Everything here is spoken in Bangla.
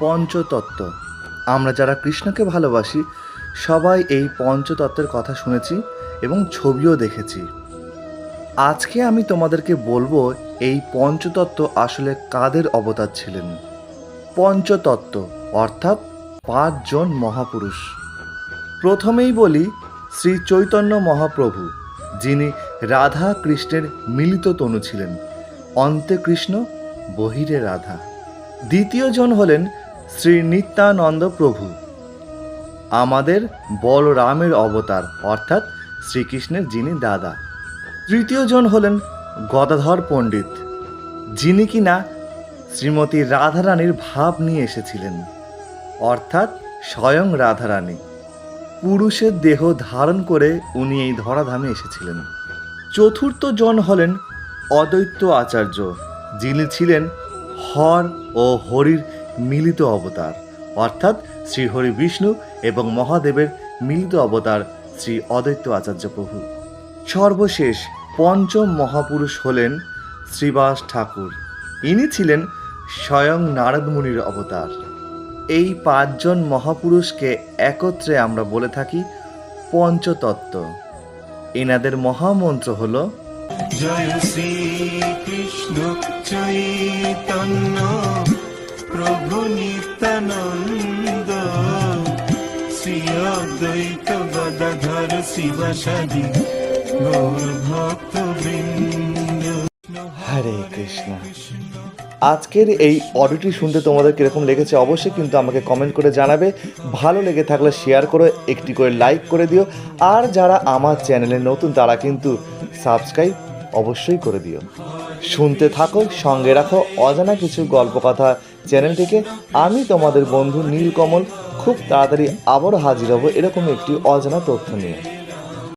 পঞ্চতত্ত্ব। আমরা যারা কৃষ্ণকে ভালোবাসি, সবাই এই পঞ্চতত্ত্বের কথা শুনেছি এবং ছবিও দেখেছি। আজকে আমি তোমাদেরকে বলব, এই পঞ্চতত্ত্ব আসলে কাদের অবতার ছিলেন? পঞ্চতত্ত্ব, অর্থাৎ পাঁচজন মহাপুরুষ। প্রথমেই বলি, শ্রী চৈতন্য মহাপ্রভু, যিনি রাধা কৃষ্ণের মিলিত তনু ছিলেন। অন্তে কৃষ্ণ, বহিরে রাধা। দ্বিতীয় জন হলেন শ্রী নিত্যানন্দ প্রভু, আমাদের বলরামের অবতার, অর্থাৎ শ্রীকৃষ্ণের যিনি দাদা। তৃতীয় জন হলেন গদাধর পণ্ডিত, যিনি কিনা শ্রীমতী রাধারানীর ভাব নিয়ে এসেছিলেন, অর্থাৎ স্বয়ং রাধারানী। পুরুষের দেহ ধারণ করে উনি এই ধরাধামে এসেছিলেন। চতুর্থ জন হলেন অদ্বৈত আচার্য, যিনি ছিলেন হর ও হরির মিলিত অবতার, অর্থাৎ শ্রী হরি বিষ্ণু এবং মহাদেবের মিলিত অবতার শ্রী অদ্বৈত আচার্য প্রভু। সর্বশেষ পঞ্চম মহাপুরুষ হলেন শ্রীবাস ঠাকুর। ইনি ছিলেন স্বয়ং নারদ মুনির অবতার। এই পাঁচজন মহাপুরুষকে একত্রে আমরা বলে থাকি পঞ্চতত্ত্ব। এনাদের মহামন্ত্র হল, জয় শ্রী কৃষ্ণ চৈতন্য। প্রভু নিত্যানন্দ শ্রী অদ্বৈত গদাধর গৌর ভক্ত হরে কৃষ্ণ। আজকের এই অডিওটি শুনতে তোমাদের কীরকম লেগেছে অবশ্যই কিন্তু আমাকে কমেন্ট করে জানাবে। ভালো লেগে থাকলে শেয়ার করো, একটি করে লাইক করে দিও। আর যারা আমার চ্যানেলে নতুন তারা কিন্তু সাবস্ক্রাইব অবশ্যই করে দিও। শুনতে থাকো, সঙ্গে রাখো অজানা কিছু গল্প কথা চ্যানেলটিকে আমি তোমাদের বন্ধু নীলকমল খুব তাড়াতাড়ি আবারও হাজির হব এরকম একটি অজানা তথ্য নিয়ে।